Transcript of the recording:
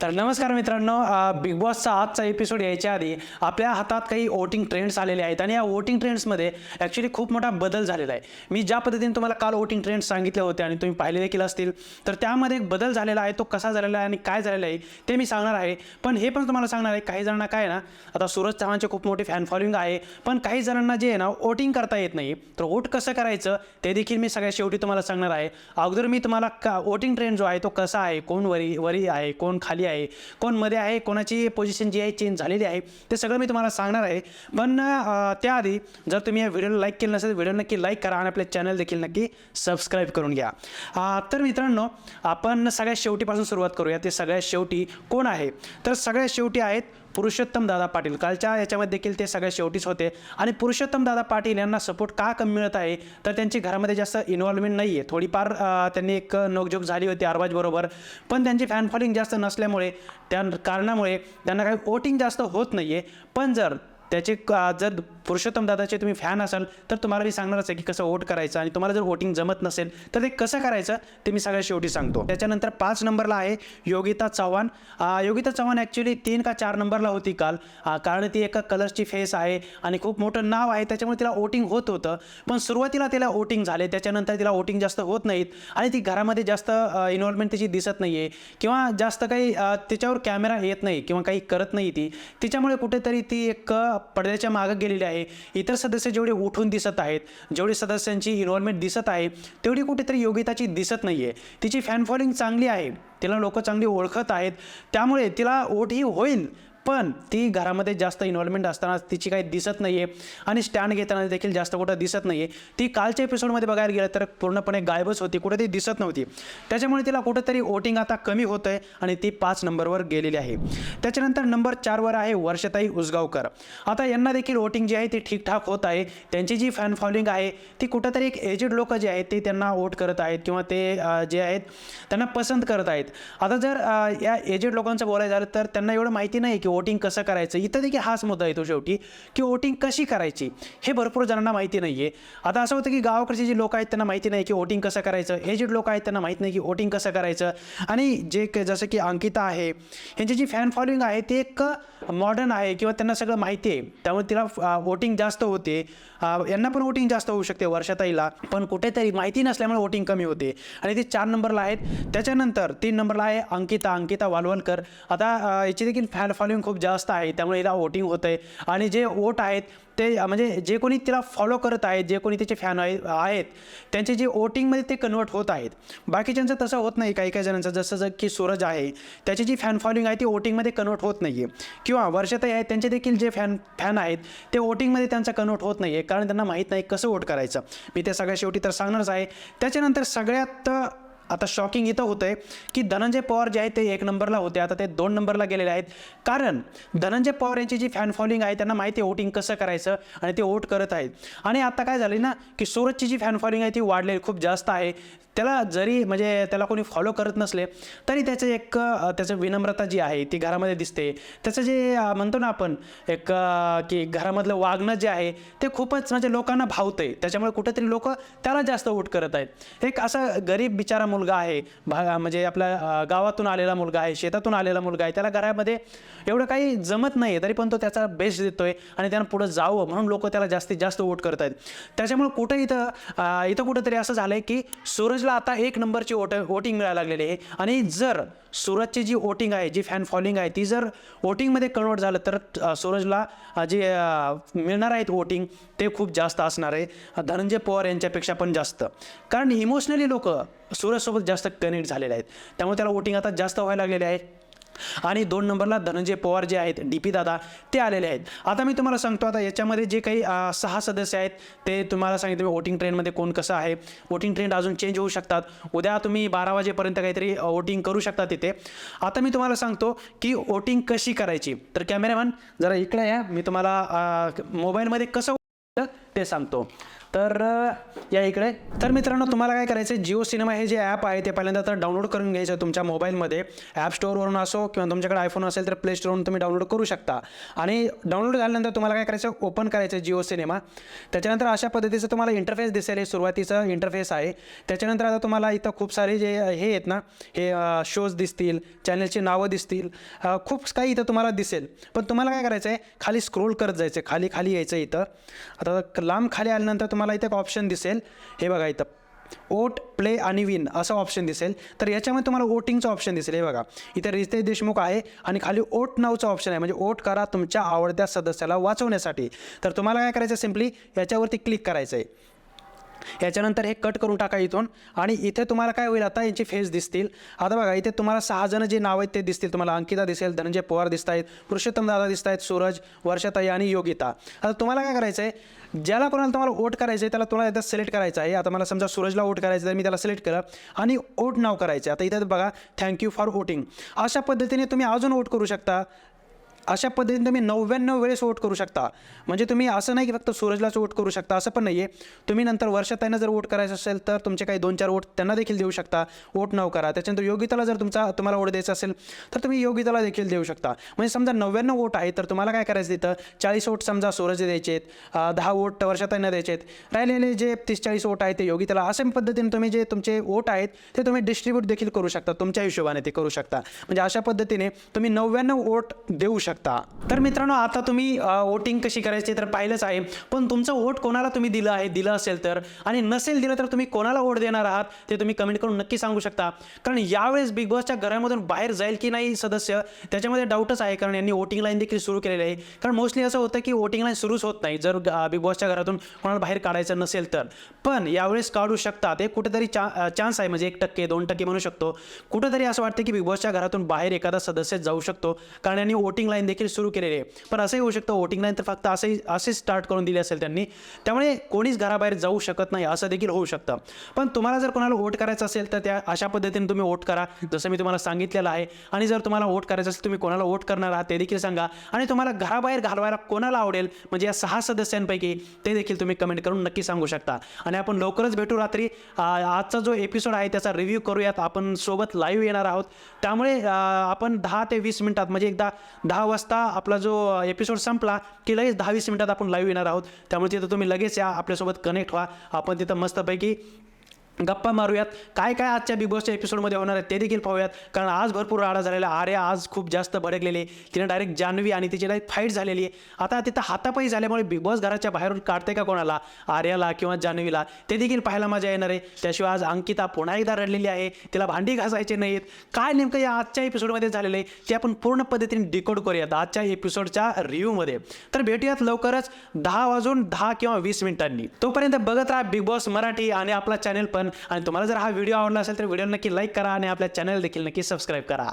तर नमस्कार मित्रांनो बिग बॉसचा आजचा एपिसोड यायच्या आधी आपल्या हातात काही वोटिंग ट्रेंड्स आलेले आहेत आणि या वोटिंग ट्रेंड्समध्ये ॲक्च्युली खूप मोठा बदल झालेला आहे. मी ज्या पद्धतीने तुम्हाला काल वोटिंग ट्रेंड्स सांगितले होते आणि तुम्ही पाहिले देखील असतील तर त्यामध्ये एक बदल झालेला आहे तो कसा झालेला आहे आणि काय झालेला आहे ते मी सांगणार आहे. पण हे पण तुम्हाला सांगणार आहे काही जणांना काय आहे ना आता सूरज चव्हाणचे खूप मोठी फॅन फॉलोईंग आहे पण काही जणांना जे आहे ना वोटिंग करता येत नाही. तर वोट कसं करायचं ते देखील मी सगळ्या शेवटी तुम्हाला सांगणार आहे. अगोदर मी तुम्हाला का वोटिंग ट्रेंड जो आहे तो कसा आहे कोण वरी वरी आहे कोण खाली आहे कोणमध्ये आहे कोणाची पोझिशन जी आहे चेंज झालेली आहे ते सगळं मी तुम्हाला सांगणार आहे. पण त्याआधी जर तुम्ही या व्हिडिओला लाईक केलं नसेल व्हिडिओ नक्की लाईक करा आणि आपले चॅनल देखील नक्की सबस्क्राईब करून घ्या. तर मित्रांनो आपण सगळ्यात शेवटीपासून सुरुवात करूया. ते सगळ्यात शेवटी कोण आहे? तर सगळ्यात शेवटी आहेत पुरुषोत्तम दादा पाटील कालच्या याच्यामध्ये देखील ते सगळ्यात शेवटीच होते. आणि पुरुषोत्तम दादा पाटील यांना सपोर्ट का कमी मिळत आहे? तर त्यांची घरामध्ये जास्त इन्व्हॉल्वमेंट नाही आहे थोडीफार त्यांनी एक नोकझोक झाली होती अरबाजबरोबर पण त्यांची फॅन फॉलोइंग जास्त नसल्यामुळे त्या कारणामुळे त्यांना काही वोटिंग जास्त होत नाही आहे पण जर त्याचे जर पुरुषोत्तम दादाचे तुम्ही फॅन असाल तर तुम्हाला मी सांगणारच आहे की कसं वोट करायचं आणि तुम्हाला जर वोटिंग जमत नसेल तर ते कसं करायचं ते मी सगळ्या शेवटी सांगतो. त्याच्यानंतर पाच नंबरला आहे योगिता चव्हाण. योगिता चव्हाण ॲक्च्युली तीन का चार नंबरला होती काल. कारण ती एका कलर्सची फेस आहे आणि खूप मोठं नाव आहे त्याच्यामुळे तिला वोटिंग होत होतं. पण सुरुवातीला तिला वोटिंग झाले त्याच्यानंतर तिला वोटिंग जास्त होत नाहीत आणि ती घरामध्ये जास्त इन्व्हॉल्वमेंट तिची दिसत नाही आहे किंवा जास्त काही त्याच्यावर तिच्यावर कॅमेरा येत नाही किंवा काही करत नाही ती. तिच्यामुळे कुठेतरी ती एक पडद्याच्या मागं गेलेली आहे. इतर सदस्य जेवढे उठून दिसत आहेत जेवढी सदस्यांची इन्व्हॉल्वमेंट दिसत आहे तेवढी कुठेतरी योगिताची दिसत नाही आहे तिची फॅन फॉलोइंग चांगली आहे. तिला लोक चांगली ओळखत आहेत. त्यामुळे तिला वोट ही होईल. पण ती घरामध्ये जास्त इन्व्हॉल्वमेंट असताना तिची काही दिसत नाही आहे आणि स्टँड घेताना देखील जास्त कुठं दिसत नाही आहे ती कालच्या एपिसोडमध्ये बघायला गेलं तर पूर्णपणे गायबच होती कुठे ती दिसत नव्हती. त्याच्यामुळे तिला कुठंतरी वोटिंग आता कमी होतं आहे आणि ती पाच नंबरवर गेलेली आहे. त्याच्यानंतर नंबर चारवर आहे वर्षताई उसगावकर. आता यांना देखील वोटिंग जी आहे ती ठीकठाक होत आहे. त्यांची जी फॅन फॉलोइंग आहे ती कुठंतरी एक एजेड लोक जे आहेत ते त्यांना वोट करत आहेत किंवा ते जे आहेत त्यांना पसंत करत आहेत. आता जर या एजेड लोकांचं बोलायचं झालं तर त्यांना एवढं माहिती नाही की वोटिंग कसं करायचं? इथं देखील हाच मुद्दा येतो शेवटी की वोटिंग कशी करायची? हे भरपूर जणांना माहिती नाही आहे आता असं होतं की गावाकडचे जे लोक आहेत त्यांना माहिती नाही की वोटिंग कसं करायचं. एजेड लोक आहेत त्यांना माहीत नाही की वोटिंग कसं करायचं. आणि जे जसं की अंकिता आहे यांची जी फॅन फॉलोईंग आहे ते एक मॉडर्न आहे किंवा त्यांना सगळं माहिती आहे. त्यामुळे तिला वोटिंग जास्त होते. यांना पण वोटिंग जास्त होऊ शकते वर्षाताईला. पण कुठेतरी माहिती नसल्यामुळे वोटिंग कमी होते. आणि ते चार नंबरला आहेत. त्याच्यानंतर तीन नंबरला आहे अंकिता अंकिता वालवलकर आता याची देखील फॅन फॉलोईंग खूप जास्त आहे त्यामुळे हिला वोटिंग होतं आहे आणि जे वोट आहेत ते म्हणजे जे कोणी तिला फॉलो करत आहेत जे कोणी तिचे फॅन आहे आहेत त्यांचे जे वोटिंगमध्ये ते कन्वर्ट होत आहेत. बाकीच्यांचं तसं होत नाही काही काही जणांचं. जसं जर की सूरज आहे त्याची जी फॅन फॉलोइंग आहे ती वोटिंगमध्ये कन्वर्ट होत नाही आहे किंवा वर्षताई आहेत त्यांचे देखील जे फॅन फॅन आहेत ते वोटिंगमध्ये त्यांचा कन्वर्ट होत नाही आहे कारण त्यांना माहीत नाही कसं वोट करायचं. मी ते सगळ्या शेवटी तर सांगणारच आहे. त्याच्यानंतर सगळ्यात आता शॉकिंग इथं होतं आहे की धनंजय पवार जे आहेत ते एक नंबरला होते. आता ते दोन नंबरला गेलेले आहेत. कारण धनंजय पवार यांची जी फॅन फॉलोइंग आहे त्यांना माहिती आहे वोटिंग कसं करायचं आणि ते वोट करत आहेत. आणि आता काय झालं ना की सूरजची जी फॅन फॉलोइंग आहे ती वाढलेली खूप जास्त आहे. त्याला जरी म्हणजे त्याला कोणी फॉलो करत नसले तरी त्याचं एक त्याचं विनम्रता जी आहे ती घरामध्ये दिसते. त्याचं जे म्हणतो ना आपण एक की घरामधलं वागणं जे आहे ते खूपच म्हणजे लोकांना भावतं आहे त्याच्यामुळे कुठेतरी लोक त्याला जास्त वोट करत आहेत. एक असा गरीब बिचारा मुलगा आहे भा म्हणजे आपल्या गावातून आलेला मुलगा आहे शेतातून आलेला मुलगा आहे त्याला घरामध्ये एवढं काही जमत नाही तरी पण तो त्याचा बेस्ट देतो आहे आणि त्यानं पुढं जावं म्हणून लोक त्याला जास्तीत जास्त वोट करत आहेत. त्याच्यामुळे कुठं इथं इथं कुठंतरी असं झालं आहे की सूरज सूरजला आता एक नंबरची वोट वोटिंग मिळायला लागलेली आहे. आणि जर सूरजची जी वोटिंग आहे जी फॅन फॉलोइंग आहे ती जर वोटिंगमध्ये कन्वर्ट झालं तर सूरजला जे मिळणार आहेत वोटिंग ते खूप जास्त असणार आहे. धनंजय पवार यांच्यापेक्षा पण जास्त. कारण इमोशनली लोक सूरजसोबत जास्त कनेक्ट झालेले आहेत. त्यामुळे त्याला वोटिंग आता जास्त व्हायला लागलेले आहे. आणि दोन नंबरला धनंजय पवार जे आहेत डी पी दादा ते आलेले आहेत. आता मी तुम्हाला सांगतो आता याच्यामध्ये जे काही सहा सदस्य आहेत ते तुम्हाला सांगितलं वोटिंग ट्रेंडमध्ये कोण कसं आहे. वोटिंग ट्रेंड अजून चेंज होऊ शकतात. उद्या तुम्ही बारा वाजेपर्यंत काहीतरी वोटिंग करू शकता तिथे. आता मी तुम्हाला सांगतो की वोटिंग कशी करायची. तर कॅमेरामॅन जरा इकडे या. मी तुम्हाला मोबाईलमध्ये कसं ते सांगतो. तर या इकडे. तर मित्रांनो तुम्हाला काय करायचं आहे जिओ सिनेमा हे जे ॲप आहे ते पहिल्यांदा तर डाउनलोड करून घ्यायचं आहे तुमच्या मोबाईलमध्ये. ॲप स्टोअरवरून असो किंवा तुमच्याकडे आयफोन असेल तर प्ले स्टोअरवरून तुम्ही डाउनलोड करू शकता. आणि डाउनलोड झाल्यानंतर तुम्हाला काय करायचं ओपन करायचं जिओ सिनेमा. त्याच्यानंतर अशा पद्धतीचं तुम्हाला इंटरफेस दिसेल. हे सुरुवातीचं इंटरफेस आहे. त्याच्यानंतर आता तुम्हाला इथं खूप सारे जे हे आहेत ना हे शोज दिसतील चॅनलची नावं दिसतील. खूप काही इथं तुम्हाला दिसेल. पण तुम्हाला काय करायचं आहे खाली स्क्रोल करत जायचं आहे खाली खाली यायचं इथं. आता लांब खाली आल्यानंतर तुम्हाला इथे एक ऑप्शन दिसेल. हे बघा इथं. ओट प्ले आणि विन असं ऑप्शन दिसेल. तर याच्यामध्ये तुम्हाला वोटिंगचं ऑप्शन दिसेल. हे बघा. इथे रितेश देशमुख आहे आणि खाली ओट नावचं ऑप्शन आहे. म्हणजे ओट करा तुमच्या आवडत्या सदस्याला वाचवण्यासाठी. तर तुम्हाला काय करायचं सिम्पली याच्यावरती क्लिक करायचं आहे याच्यानंतर हे कट करून टाका इथून. आणि इथे तुम्हाला काय होईल आता यांची फेस दिसतील. आता बघा इथे तुम्हाला सहा जण जे नाव आहेत ते दिसतील. तुम्हाला अंकिता दिसेल धनंजय पवार दिसत आहेत पुरुषोत्तम दादा दिसत आहेत सूरज वर्षाताई आणि योगिता. आता तुम्हाला काय करायचं आहे ज्याला कोणाला तुम्हाला वोट करायचं आहे त्याला तुम्हाला एकदा सिलेक्ट करायचं आहे. आता मला समजा सूरजला वोट करायचं आहे तर मी त्याला सिलेक्ट करा आणि वोट नाव करायचं आहे आता इथे बघा थँक्यू फॉर वोटिंग अशा पद्धतीने तुम्ही अजून वोट करू शकता. अशा पद्धतीने तुम्ही नव्याण्णव वेळेस वोट करू शकता. म्हणजे तुम्ही असं नाही की फक्त सूरजलाच वोट करू शकता असं पण नाही आहे तुम्ही नंतर वर्षाताईनं जर वोट करायचं असेल तर तुमचे काही दोन चार वोट त्यांना देखील देऊ शकता. वोट नऊ करा. त्याच्यानंतर योगिताला जर तुमचा तुम्हाला वोट द्यायचा असेल तर तुम्ही योगिताला देखील देऊ शकता. म्हणजे समजा नव्याण्णव वोट आहे तर तुम्हाला काय करायचं तिथं? चाळीस वोट समजा सूरज द्यायचे आहेत दहा वोट वर्षाताईंना द्यायचे आहेत राहिलेले जे तीस चाळीस वोट आहेत ते योगिताला अशा पद्धतीने तुम्ही जे तुमचे वोट आहेत ते तुम्ही डिस्ट्रीब्यूट देखील करू शकता. तुमच्या हिशोबाने ते करू शकता. म्हणजे अशा पद्धतीने तुम्ही नव्याण्णव वोट देऊ शकता. तर मित्रांनो आता तुम्ही वोटिंग कशी करायची तर पाहिलंच आहे. पण तुमचं वोट कोणाला तुम्ही दिलं आहे दिलं असेल तर? आणि नसेल दिलं तर तुम्ही कोणाला वोट देणार आहात ते तुम्ही कमेंट करून नक्की सांगू शकता. कारण यावेळेस बिग बॉसच्या घरामधून बाहेर जाईल की नाही सदस्य? त्याच्यामध्ये डाऊटच आहे कारण यांनी वोटिंग लाईन देखील सुरू केलेली आहे. कारण मोस्टली असं होतं की वोटिंग लाईन सुरूच होत नाही. जर बिग बॉसच्या घरातून कोणाला बाहेर काढायचं नसेल तर. पण यावेळेस काढू शकतात हे कुठेतरी चा चान्स आहे. म्हणजे एक टक्के दोन टक्के म्हणू शकतो. कुठेतरी असं वाटतं की बिग बॉसच्या घरातून बाहेर एखादा सदस्य जाऊ शकतो. कारण यांनी वोटिंग लाईन देखील सुरू केलेली आहे. पण असंही होऊ शकतं वोटिंग लाईन तर फक्त असंही असेच स्टार्ट करून दिली असेल त्यांनी. त्यामुळे कोणीच घराबाहेर जाऊ शकत नाही असं देखील होऊ शकतं. पण तुम्हाला जर कोणाला वोट करायचं असेल तर त्या अशा पद्धतीने तुम्ही वोट करा. जसं मी तुम्हाला सांगितलेलं आहे. आणि जर तुम्हाला वोट करायचं असेल तुम्ही कोणाला वोट करणार आहात ते देखील सांगा. आणि तुम्हाला घराबाहेर घालवायला कोणाला आवडेल म्हणजे या सहा सदस्यांपैकी ते देखील तुम्ही कमेंट करून नक्की सांगू शकता. आणि आपण लवकरच भेटू रात्री. आजचा जो एपिसोड आहे त्याचा रिव्ह्यू करूयात. आपण सोबत लाईव्ह येणार आहोत. त्यामुळे आपण दहा ते वीस मिनिटात म्हणजे एकदा दहा वाजता आपला जो एपिसोड संपला की लगेच दहा वीस मिनटात आपण लाईव्ह येणार आहोत. त्यामुळे तिथं तुम्ही लगेच या आपल्यासोबत कनेक्ट व्हा. आपण तिथं मस्तपैकी गप्पा मारूयात. काय काय आजच्या बिग बॉसच्या एपिसोडमध्ये होणार आहे ते देखील पाहूयात. कारण आज भरपूर राडा झालेला आर्या आज खूप जास्त भडकलेले आहे. तिने डायरेक्ट जान्हवी आणि तिची डायरेक्ट फाईट झालेली आहे. आता तिथं हातापायी झाल्यामुळे बिग बॉस घराच्या बाहेरून काढते का कोणाला? आर्याला किंवा जान्हवीला. ते देखील पाहायला मजा येणार आहे. त्याशिवाय आज अंकिता पुन्हा एकदा रडलेली आहे. तिला भांडी घासायचे नाहीत काय नेमकं या आजच्या एपिसोडमध्ये झालेलं आहे ते आपण पूर्ण पद्धतीने डिकोड करूयात आजच्या एपिसोडच्या रिव्ह्यूमध्ये तर भेटूयात लवकरच दहा वाजून दहा किंवा वीस मिनिटांनी. तोपर्यंत बघत राहा बिग बॉस मराठी आणि आपला चॅनल पण आणि तुम्हाला जर हा व्हिडिओ आवडला असेल तर व्हिडिओ नक्की लाईक करा आणि आपल्या चॅनल देखील नक्की सबस्क्राईब करा.